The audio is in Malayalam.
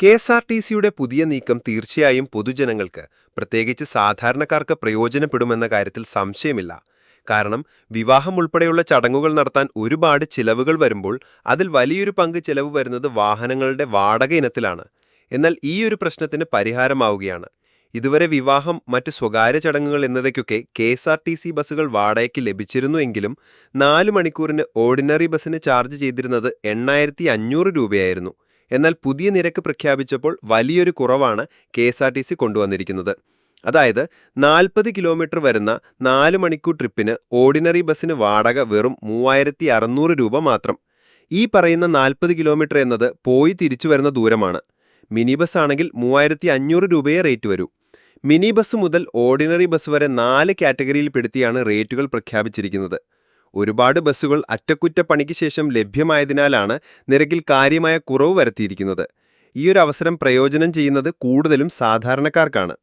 കെ എസ് ആർ ടി സിയുടെ പുതിയ നീക്കം തീർച്ചയായും പൊതുജനങ്ങൾക്ക് പ്രത്യേകിച്ച് സാധാരണക്കാർക്ക് പ്രയോജനപ്പെടുമെന്ന കാര്യത്തിൽ സംശയമില്ല. കാരണം വിവാഹം ഉൾപ്പെടെയുള്ള ചടങ്ങുകൾ നടത്താൻ ഒരുപാട് ചിലവുകൾ വരുമ്പോൾ അതിൽ വലിയൊരു പങ്ക് ചിലവ് വരുന്നത് വാഹനങ്ങളുടെ വാടക ഇനത്തിലാണ്. എന്നാൽ ഈ ഒരു പ്രശ്നത്തിന് പരിഹാരമാവുകയാണ്. ഇതുവരെ വിവാഹം മറ്റ് സ്വകാര്യ ചടങ്ങുകൾ എന്നതൊക്കെ K S R T C ബസ്സുകൾ വാടകയ്ക്ക് ലഭിച്ചിരുന്നു എങ്കിലും നാല് മണിക്കൂറിന് ഓർഡിനറി ബസ്സിന് ചാർജ് ചെയ്തിരുന്നത് എണ്ണായിരത്തി അഞ്ഞൂറ് രൂപയായിരുന്നു. എന്നാൽ പുതിയ നിരക്ക് പ്രഖ്യാപിച്ചപ്പോൾ വലിയൊരു കുറവാണ് K S R T C കൊണ്ടുവന്നിരിക്കുന്നത്. അതായത് നാൽപ്പത് കിലോമീറ്റർ വരുന്ന നാല് മണിക്കൂർ ട്രിപ്പിന് ഓർഡിനറി ബസ്സിന് വാടക വെറും മൂവായിരത്തി അറുന്നൂറ് രൂപ മാത്രം. ഈ പറയുന്ന നാൽപ്പത് കിലോമീറ്റർ എന്നത് പോയി തിരിച്ചു വരുന്ന ദൂരമാണ്. മിനി ബസ് ആണെങ്കിൽ മൂവായിരത്തി അഞ്ഞൂറ് രൂപയെ റേറ്റ് വരൂ. മിനി ബസ് മുതൽ ഓർഡിനറി ബസ് വരെ നാല് കാറ്റഗറിയിൽപ്പെടുത്തിയാണ് റേറ്റുകൾ പ്രഖ്യാപിച്ചിരിക്കുന്നത്. ഒരുപാട് ബസ്സുകൾ അറ്റകുറ്റപ്പണിക്ക് ശേഷം ലഭ്യമായതിനാലാണ് നിരക്കിൽ കാര്യമായ കുറവ് വരുത്തിയിരിക്കുന്നത്. ഈ ഒരു അവസരം പ്രയോജനം ചെയ്യുന്നത് കൂടുതലും സാധാരണക്കാർക്കാണ്.